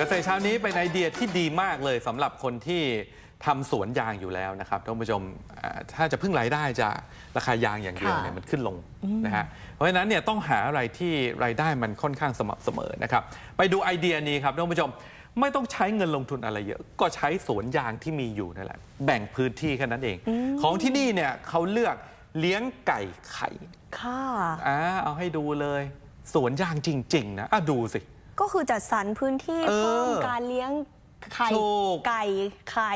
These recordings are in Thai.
กษตรเช้านี้เป็นไอเดียที่ดีมากเลยสำหรับคนที่ทำสวนยางอยู่แล้วนะครับท่านผู้ชมอ่าถ้าจะพึ่งรายได้จากราคายางอย่างเดียวค่ะเนี่ยมันขึ้นลงนะฮะเพราะฉะนั้นเนี่ยต้องหาอะไรที่รายได้มันค่อนข้างสม่ำเสมอนะครับไปดูไอเดียนี้ครับท่านผู้ชมไม่ต้องใช้เงินลงทุนอะไรเยอะ ก็ใช้สวนยางที่มีอยู่นั่นแหละแบ่งพื้นที่แค่นั้นเอง ของที่นี่เนี่ยเขาเลือกเลี้ยงไก่ไข่ ค่ะ อ่าเอาให้ดูเลย สวนยางจริง ๆ นะอะดูสิ ก็คือจัดสรรพื้นที่เออเพิ่มการเลี้ยงไข่ถูก ไก่ไข่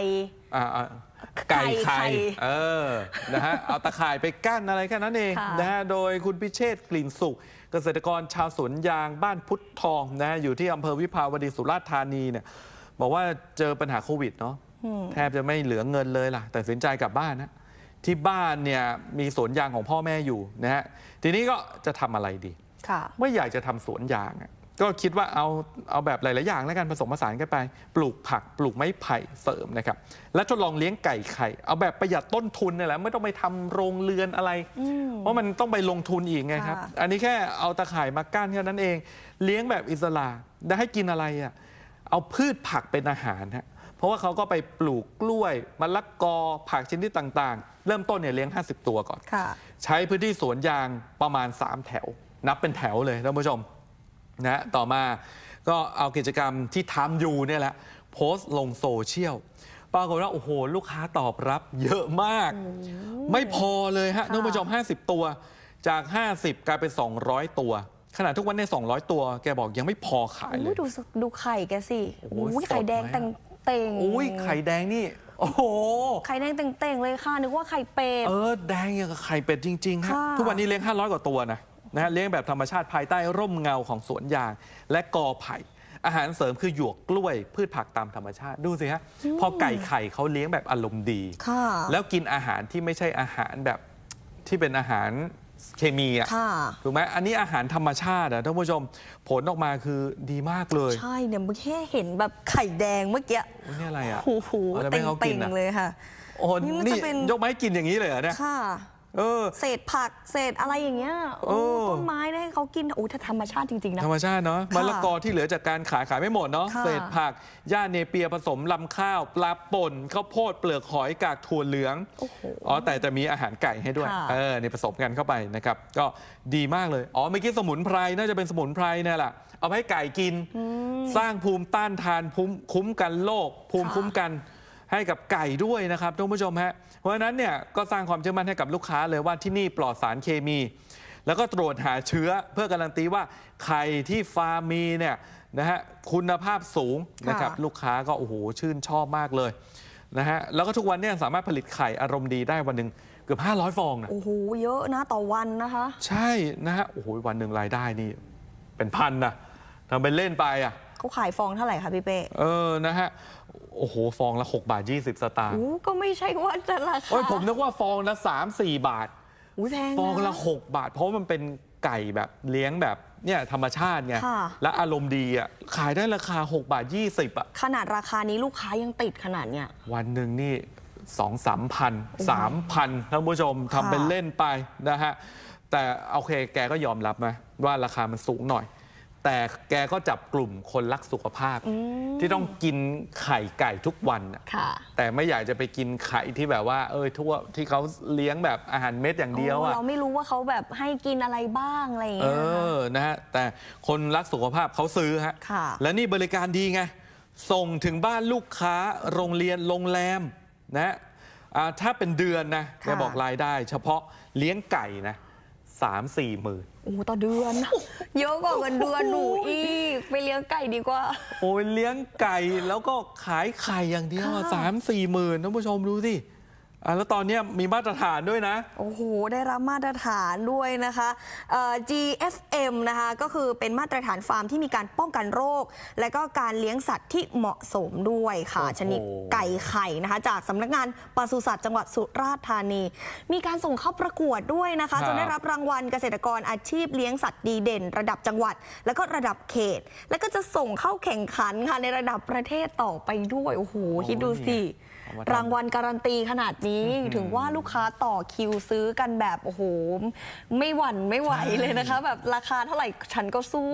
อ่าอ่าไก่ไข่ไข่เออ นะฮะ เอาตะข่ายไปกั้นอะไรแค่นั้นเองค่ะนะฮะ โดยคุณพิเชษฐ์กลิ่นสุข เกษตรกรชาวสวนยางบ้านพุทธทองนะฮะอยู่ที่อำเภอวิภาวดีสุราษฎร์ธานีเนี่ย บอกว่าเจอปัญหาโควิดเนาะ แทบจะไม่เหลือเงินเลยล่ะ แต่สินใจกลับบ้านนะ ที่บ้านเนี่ยมีสวนยางของพ่อแม่อยู่นะฮะ ทีนี้ก็จะทำอะไรดี ค่ะ ไม่อยากจะทำสวนยางอะ ก็คิดว่าเอาเอาแบบหลาย ๆ อย่างแล้วกันผสมผสานกันไป ปลูกผักปลูกไม้ไผ่เสริมนะครับ และทดลองเลี้ยงไก่ไข่ เอาแบบประหยัดต้นทุนนี่แหละไม่ต้องไปทำโรงเรือนอะไร เพราะมันต้องไปลงทุนอีกไงครับค่ะอันนี้แค่เอาตะข่ายมากั้นแค่นั้นเอง เลี้ยงแบบอิสระได้ให้กินอะไรอะเอาพืชผักเป็นอาหารฮะเพราะว่าเขาก็ไปปลูกกล้วยมะละกอผักชนิดต่าง ๆ เริ่มต้นเนี่ยเลี้ยง 50 ตัวก่อนค่ะใช้พื้นที่สวนยางประมาณ 3 แถว นับเป็นแถวเลยท่านผู้ชม นะฮะต่อมาก็เอากิจกรรมที่ทำอยู่เนี่ยแหละโพสต์ลงโซเชียลปรากฏว่า โอ้โห ลูกค้าตอบรับเยอะมาก ไม่พอเลยฮะค่ะท่านผู้ชม 50 ตัวจาก 50 กลายเป็น 200 ตัว ขนาดทุกวันนี้200 ตัว แกบอกยังไม่พอขายเลโอ้ยยดูสดูไข่แกสิโอ้โหโอ้ยไข่แดงสดไหมแต่งเต่งอุ้ยไข่แดงนี่ โอ้โห ไข่แดงแต่งเต่งเลยค่ะ นึกว่าไข่เป็ด เออ แดงอย่างกับไข่เป็ดจริงๆฮะค่ะทุกวันนี้เลี้ยง500 กว่าตัวนะ นะฮะเลี้ยงแบบธรรมชาติภายใต้ร่มเงาของสวนยาง และกอไผ่ อาหารเสริมคือหยวกกล้วยพืชผักตามธรรมชาติดูสิฮะพอไก่ไข่เขาเลี้ยงแบบอารมณ์ดี ค่ะ แล้วกินอาหารที่ไม่ใช่อาหารแบบที่เป็นอาหารเคมีอะค่ะ ถูกไหมอันนี้อาหารธรรมชาติอะท่านผู้ชมผลออกมาคือดีมากเลยใช่เนี่ยเมื่อกี้เห็นแบบไข่แดงเมื่อกี้โอ้ยนี่อะไรอะโอ้โหอะไรเต่ไม่งให้เขากิเต่นงอะเลยค่ะ โอ้โหนี่มันจะนี่เป็น ยกมาให้กินอย่างนี้เลยเหรอเนี่ย ค่ะ เออ เศษผักเศษอะไรอย่างเงี้ยโอ้เออ ต้นไม้ได้ให้เขากินโอ้ถ้าธรรมชาติจริง ๆ นะ ธรรมชาติเนาะค่ะมะละกอที่เหลือจากการขายขายไม่หมดเนาะค่ะ เศษผักหญ้าเนเปียผสมลำข้าว ปลาป่นข้าวโพดเปลือกหอยกากถั่วเหลือง โอ้โห อ๋อ แต่จะมีอาหารไก่ให้ด้วย ค่ะเออนี่ผสมกันเข้าไปนะครับ ก็ดีมากเลย อ๋อเมื่อกี้สมุนไพรน่าจะเป็นสมุนไพรเนี่ยแหละเอาไปให้ไก่กิน สร้างภูมิต้านทานภูมิคุ้มกันโรคภูมิค่ะ คุ้มกัน ให้กับไก่ด้วยนะครับท่านผู้ชมฮะเพราะฉะนั้นเนี่ยก็สร้างความเชื่อมั่นให้กับลูกค้าเลยว่าที่นี่ปลอดสารเคมี แล้วก็ตรวจหาเชื้อเพื่อการันตีว่าไข่ที่ฟาร์มมีเนี่ยนะฮะคุณภาพสูงนะครับค่ะลูกค้าก็โอ้โหชื่นชอบมากเลยนะฮะแล้วก็ทุกวันเนี่ยสามารถผลิตไข่อารมณ์ดีได้วันหนึ่งเกือบ 500 ฟองนะโอ้โหเยอะนะต่อวันนะคะ ใช่นะฮะโอ้โหวันหนึ่งรายได้นี่ เป็นพันนะทำเป็นเล่นไปอะเขาขายฟองเท่าไหร่คะพี่เป้เออนะฮะ โอ้โห ฟองละ 6 บาท 20 สตางค์โอ้ก็ไม่ใช่ว่าจะราคาโอ้ยผมนึกว่าฟองละ3 4 บาทอุ้ยแพงน ฟองละ 6 บาท เพราะมันเป็นไก่แบบเลี้ยงแบบเนี่ยธรรมชาติไง ค่ะ และอารมณ์ดีอะขายได้ราคา 6 บาท 20อะ ขนาดราคานี้ลูกค้ายังติดขนาดเนี้ย วันหนึ่งนี่สองสามพันสามพันท่านผู้ชมทำเป็นเล่นไปนะฮะ แต่โอเคแกก็ยอมรับนะว่าราคามันสูงหน่อย แต่แกก็จับกลุ่มคนรักสุขภาพ ที่ต้องกินไข่ไก่ทุกวันน่ะค่ะ แต่ไม่อยากจะไปกินไข่ที่แบบว่า เออทั่วที่เขาเลี้ยงแบบอาหารเม็ดอย่างเดียวโอ้อะเราไม่รู้ว่าเขาแบบให้กินอะไรบ้างอะไรอย่างเอเงี้ยนะคะ อ นะฮะ แต่คนรักสุขภาพเขาซื้อฮะ ค่ะ และนี่บริการดีไง ส่งถึงบ้านลูกค้า โรงเรียน โรงแรม นะอ่าถ้าเป็นเดือนนะแกค่ะบอกรายได้ เฉพาะเลี้ยงไก่นะ สามสี่หมื่นโอ้ต่อเดือน เยอะกว่าเงินเดือนหนูอีก ไปเลี้ยงไก่ดีกว่า โอ้ยเลี้ยงไก่แล้วก็ขายไข่อย่างเดียวอะค่ะ สามสี่หมื่นท่านผู้ชมดูสิ อะแล้วตอนเนี้ยมีมาตรฐานด้วยนะ โอ้โห ได้รับมาตรฐานด้วยนะคะเอ่อ GFM นะคะ ก็คือเป็นมาตรฐานฟาร์มที่มีการป้องกันโรค และก็การเลี้ยงสัตว์ที่เหมาะสมด้วยค่ะ โอ้โห ชนิดไก่ไข่นะคะ จากสำนักงานปศุสัตว์จังหวัดสุราษฎร์ธานี มีการส่งเข้าประกวดด้วยนะคะ จนได้รับรางวัลเกษตรกรอาชีพเลี้ยงสัตว์ดีเด่น ระดับจังหวัด แล้วก็ระดับเขต แล้วก็จะส่งเข้าแข่งขันค่ะในระดับประเทศต่อไปด้วย โอ้โห คิดดูสิเอามาทำ รางวัลการันตีขนาดนี้ ถึงว่าลูกค้าต่อคิวซื้อกันแบบโอ้โห ไม่หวั่นไม่ไหวเลยนะคะ แบบราคาเท่าไหร่ฉันก็สู้